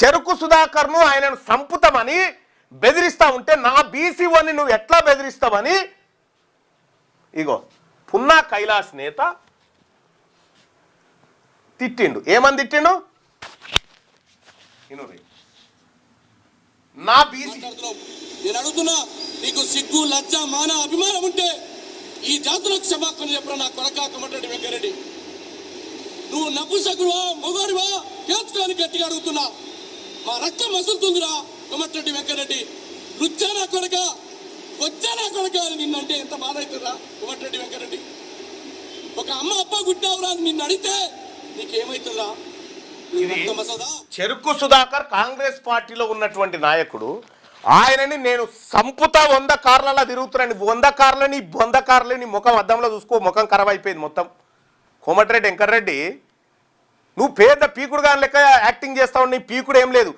చెరుకు సుధాకర్ను ఆయనను సంపుతామని బెదిరిస్తా ఉంటే నా బీసీఓని నువ్వు ఎట్లా బెదిరిస్తావని? ఇగో పున్నా కైలాస్ నేత తిట్టిండు. ఏమని తిట్టిండు? నా బీసీ నేను అడుగుతున్నా నీకు సిగ్గు లజ్జ మాన అభిమానం ఉంటే ఈ జాతులకు క్షమాపణ చెప్పిన నా కొడక కమటరెడ్డి వెంకరెడ్డి? నువ్వు నపుసకుడువా మొగాడివా? తేల్చుకోని గట్టిగా అడుగుతున్నా. మా రక్తం మసులుతుందిరా కొమటరెడ్డి వెంకరెడ్డి రుచ్చా నా కొడక వచ్చా నా కొడక అని నిన్నంటే ఎంత బాధ అవుతుందా కొమటరెడ్డి వెంకరెడ్డి ఒక అమ్మ అప్ప అని నిన్ను అడిగితే నీకేమవుతుందా చెరుకు సుధాకర్ కాంగ్రెస్ పార్టీలో ఉన్నటువంటి నాయకుడు ఆయనని నేను సంపుతా వంద కార్లలో తిరుగుతున్నాను. వంద కార్లని వంద కార్లని ముఖం అద్దంలో చూసుకో ముఖం ఖరాబ్ అయిపోయింది మొత్తం. కోమటిరెడ్డి వెంకటరెడ్డి నువ్వు పేద పీకుడు లెక్క యాక్టింగ్ చేస్తావు నీ పీకుడు ఏం లేదు.